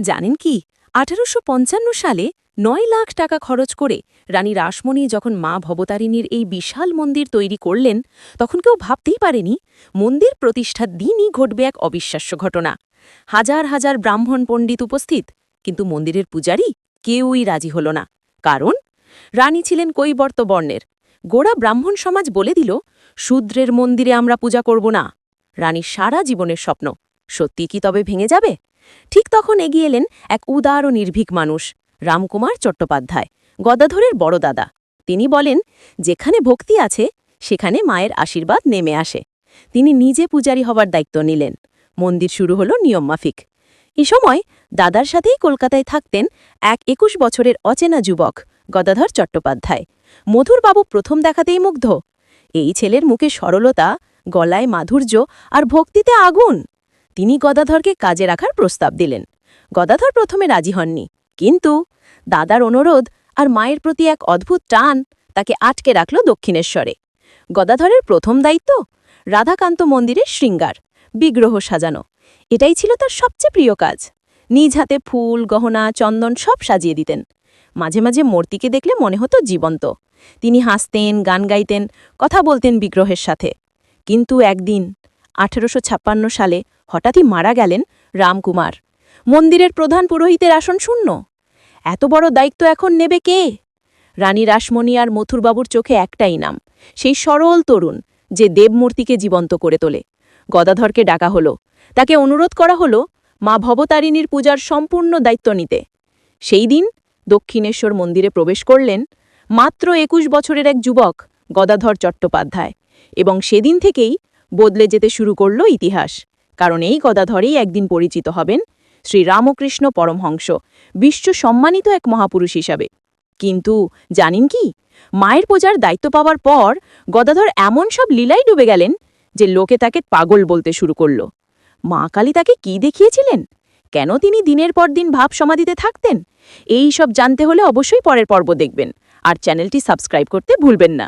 জানেন কি? আঠারোশো পঞ্চান্ন সালে নয় লাখ টাকা খরচ করে রানী রাসমণি যখন মা ভবতারিণীর এই বিশাল মন্দির তৈরি করলেন, তখন কেউ ভাবতেই পারেনি মন্দির প্রতিষ্ঠার দিনই ঘটবে এক অবিশ্বাস্য ঘটনা। হাজার হাজার ব্রাহ্মণ পণ্ডিত উপস্থিত, কিন্তু মন্দিরের পূজারী কেউই রাজি হল না। কারণ? রানী ছিলেন কৈবর্ত বর্ণের। গোড়া ব্রাহ্মণ সমাজ বলে দিল, শূদ্রের মন্দিরে আমরা পূজা করব না। রানীর সারা জীবনের স্বপ্ন। সত্যি কি তবে ভেঙে যাবে? ঠিক তখন এগিয়ে এলেন এক উদার ও নির্ভীক মানুষ, রামকুমার চট্টোপাধ্যায়, গদাধরের বড় দাদা। তিনি বলেন, যেখানে ভক্তি আছে, সেখানে মায়ের আশীর্বাদ নেমে আসে। তিনি নিজে পূজারী হবার দায়িত্ব নিলেন। মন্দির শুরু হল নিয়মমাফিক। এ সময় দাদার সাথেই কলকাতায় থাকতেন এক একুশ বছরের অচেনা যুবক, গদাধর চট্টোপাধ্যায়। মধুরবাবু প্রথম দেখাতেই মুগ্ধ। এই ছেলের মুখে সরলতা, গলায় মাধুর্য আর ভক্তিতে আগুন। তিনি গদাধরকে কাজে রাখার প্রস্তাব দিলেন। গদাধর প্রথমে রাজি হননি। কিন্তু দাদার অনুরোধ আর মায়ের প্রতি এক অদ্ভুত টান তাকে আটকে রাখল দক্ষিণেশ্বরে। গদাধরের প্রথম দায়িত্ব রাধাকান্ত মন্দিরের শৃঙ্গার, বিগ্রহ সাজানো। এটাই ছিল তার সবচেয়ে প্রিয় কাজ। নিজ হাতে ফুল, গহনা, চন্দন সব সাজিয়ে দিতেন। মাঝে মাঝে মূর্তিকে দেখলে মনে হতো জীবন্ত। তিনি হাসতেন, গান গাইতেন, কথা বলতেন বিগ্রহের সাথে। কিন্তু একদিন আঠেরোশো সালে হঠাৎই মারা গেলেন রামকুমার। মন্দিরের প্রধান পুরোহিতের আসন শূন্য। এত বড় দায়িত্ব এখন নেবে কে? রানী রাসমণি আর মথুরবাবুর চোখে একটাই নাম, সেই সরল তরুণ, যে দেবমূর্তিকে জীবন্ত করে তোলে। গদাধরকে ডাকা হলো। তাকে অনুরোধ করা হলো মা ভবতারিণীর পূজার সম্পূর্ণ দায়িত্ব নিতে। সেই দিন দক্ষিণেশ্বর মন্দিরে প্রবেশ করলেন মাত্র একুশ বছরের এক যুবক, গদাধর চট্টোপাধ্যায়। এবং সেদিন থেকেই বদলে যেতে শুরু করল ইতিহাস। কারণ এই গদাধরেই একদিন পরিচিত হবেন শ্রী রামকৃষ্ণ পরমহংস, বিশ্ব সম্মানিত এক মহাপুরুষ হিসাবে। কিন্তু জানেন কি? মায়ের পূজার দায়িত্ব পাওয়ার পর গদাধর এমন সব লীলাই ডুবে গেলেন যে লোকে তাকে পাগল বলতে শুরু করল। মা কালী তাকে কি দেখিয়েছিলেন? কেন তিনি দিনের পর দিন ভাব সমাধিতে থাকতেন? এই সব জানতে হলে অবশ্যই পরের পর্ব দেখবেন। আর চ্যানেলটি সাবস্ক্রাইব করতে ভুলবেন না।